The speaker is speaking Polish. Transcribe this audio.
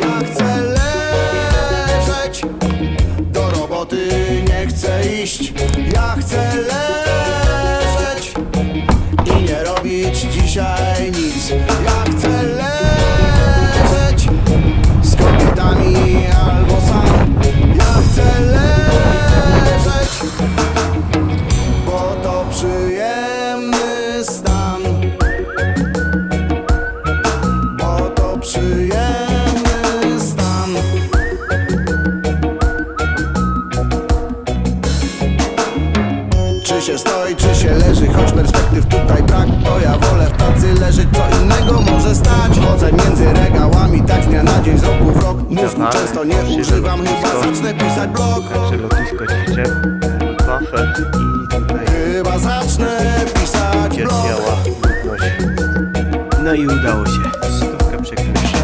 Ja chcę leżeć, do roboty nie chcę iść. Ja chcę leżeć i nie robić dzisiaj przyjemny stan. Czy się stoi, czy się leży, choć perspektyw tutaj brak To ja wolę w pracy leżeć, co innego może stać Chodzę między regałami, tak z dnia na dzień, z roku w rok Mózgu często nie używam, chyba zacznę pisać blog Także lotnisko Ciszczep, Wafel i tutaj Chyba zacznę pisać blog. No i udało się. sektörü.